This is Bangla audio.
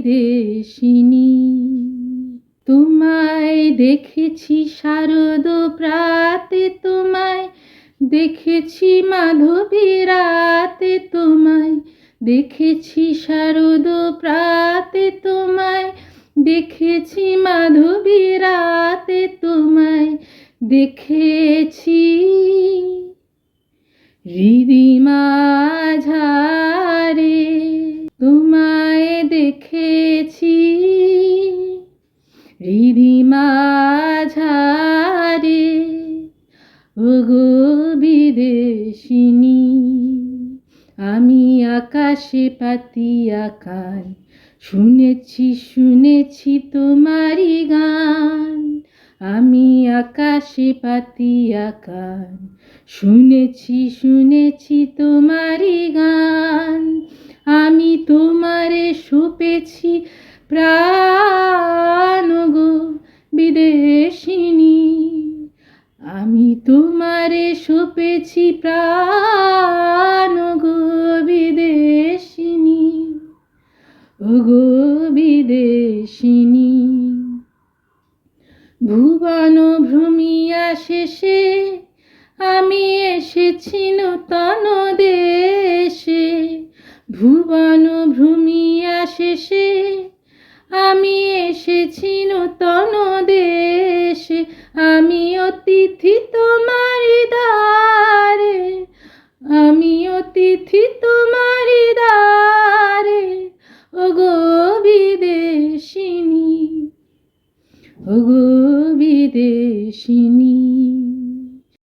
বিদেশিনী তোমায় দেখেছি শারদ প্রাতে, তোমায় দেখেছি মাধবী রাতে, তোমায় দেখেছি শারদ প্রাতে, তোমায় দেখেছি মাধবী রাতে, তোমায় দেখেছি হৃদিমা ঝারে তোমায় হৃদিমা ঝারে ওগো বিদেশিনী, আমি আকাশে পাতিয়া কান শুনেছি শুনেছি তোমারি গান। আমি আকাশে পাতিয়া কান শুনেছি শুনেছি তোমারি গান। আমি তোমারে সুপেছি প্রাণ গো বিদেশিনী আমি তোমারে সুপেছি প্রাণ গো বিদেশিনী ও গো বিদেশিনী। ভুবন ভ্রমিয়া শেষে আমি এসেছি নূতন দেশে, ভুবন ভ্রমিয়া শেষে আমি এসেছি নূতন দেশে, আমি অতিথি তোমার দ্বারে, আমি অতিথি তোমার দ্বারে ও গো বিদেশিনী, ওগো বিদেশিনী।